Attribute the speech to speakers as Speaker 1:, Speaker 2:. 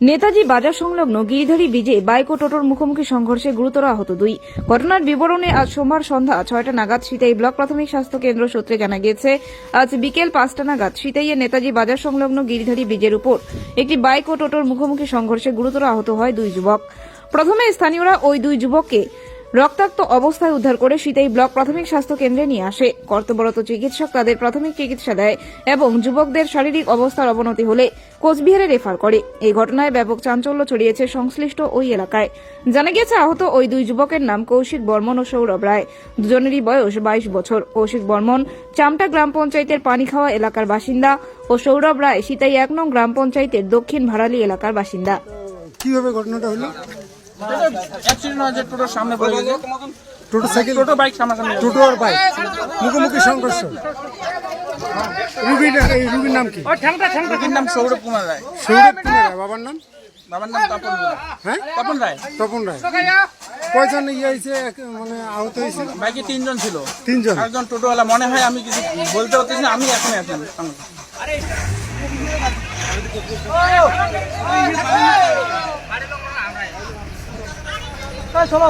Speaker 1: নেতাজি বাজার সংলগ্ন গিরিধারী ব্রিজে বাইক ও টোটোর মুখোমুখি সংঘর্ষে গুরুতর আহত দুই। ঘটনার বিবরণে আজ সোমবার সন্ধ্যা ছয়টা নাগাদ সিতাই ব্লক প্রাথমিক স্বাস্থ্য কেন্দ্র সূত্রে জানা গিয়েছে, আজ বিকেল পাঁচটা নাগাদ সিতাইয়ে নেতাজি বাজার সংলগ্ন গিরিধারী ব্রিজের উপর একটি বাইক ও টোটোর মুখোমুখি সংঘর্ষে গুরুতর আহত হয় দুই যুবক। প্রথমে স্থানীয়রা ওই দুই যুবককে রক্তাক্ত অবস্থায় উদ্ধার করে সিতাই ব্লক প্রাথমিক স্বাস্থ্য কেন্দ্রে নিয়ে আসে। কর্তব্যরত চিকিৎসক তাদের প্রাথমিক চিকিৎসা দেয় এবং যুবকদের শারীরিক অবস্থার অবনতি হলে কোচবিহারে রেফার করে। এই ঘটনায় ব্যাপক চাঞ্চল্য ছড়িয়েছে সংশ্লিষ্ট ওই এলাকায়। জানা গিয়েছে, আহত ওই দুই যুবকের নাম কৌশিক বর্মন ও সৌরভ রায়। দুজনেরই বয়স বাইশ বছর। কৌশিক বর্মন চামটা গ্রাম পঞ্চায়েতের পানিখাওয়া এলাকার বাসিন্দা ও সৌরভ রায় সিতাই এক নং গ্রাম পঞ্চায়েতের দক্ষিণ ভাড়ালি এলাকার বাসিন্দা।
Speaker 2: কীভাবে ঘটনাটা হলো?
Speaker 3: অ্যাক্সিডেন্ট হয়েছে টোটোর সামনে পড়ে গেছে
Speaker 2: টোটো সাইকেল
Speaker 3: টোটো বাইক সামনাসামনি
Speaker 2: টোটো আর বাইক। মুখোমুখি সংঘর্ষ। রুগীর এই রুগীর নাম কি?
Speaker 3: নাম সৌরভ কুমার রায়।
Speaker 2: সৌরভ কুমার রায়, বাবার নাম?
Speaker 3: বাবার নাম তপন রায়।
Speaker 2: হ্যাঁ?
Speaker 3: তপন রায়।
Speaker 2: তপন রায়। কয়জন ইয়ে হয়েছে মানে আহত হয়েছে?
Speaker 3: বাইকে তিনজন ছিল।
Speaker 2: তিনজন?
Speaker 3: একজন টোটোওয়ালা। মনে হয় আমি কিছু বলতে পারতেছি না আমি এখন এখন
Speaker 4: চলো